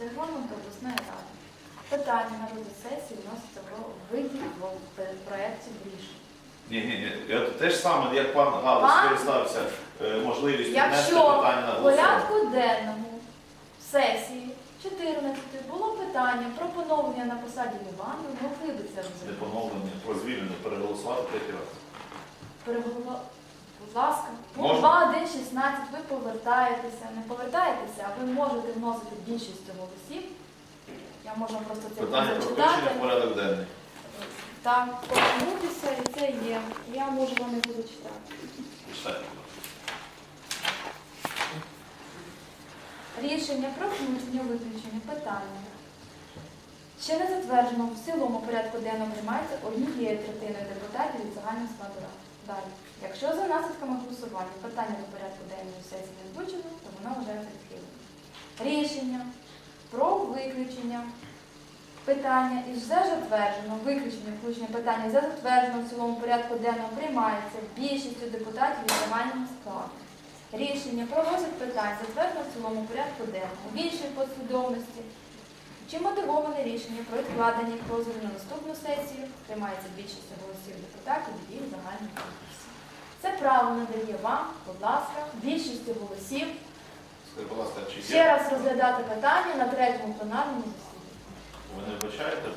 регламенту обласної ради. Питання на розгляд сесії вноситься в виді в проєкті рішень. Ні, ні, ні. Те ж саме, як пан Галас Пан- скористався е, можливістю внести Якщо питання на в голосування. порядку денному сесії 14 було питання про поновлення на посаді Івану, могли би це Не розглянути. поновлення, про звільнення, переголосувати третій раз. Переголова... Будь ласка, Можна? 2.1.16 ви повертаєтеся, не повертаєтеся, а ви можете вносити більшістю голосів. Я можу просто це Питання про зачитати. включення в порядок денний. Так, повернутися, і це є. Я можу вам не буду читати. Читайте. Рішення про включення виключення питання. Ще не затверджено в цілому порядку денному приймається однією третиною депутатів від загального складу ради. Далі. Якщо за наслідками голосування питання до порядку денного сесії не включено, то воно вважається відхиленим. Рішення про виключення питання із вже затверджено, виключення включення питання за затверджено в цілому порядку денному приймається більшістю депутатів від загального складу. Рішення про розгляд питань затверджено в цілому порядку денному в іншій послідовності. Чи мотивоване рішення про відкладення розгляду на наступну сесію приймається більшістю голосів депутатів і загальної комісії. Це право надає вам, будь ласка, більшістю голосів ще раз розглядати питання на третьому пленарному засіданні. ви не вбачаєте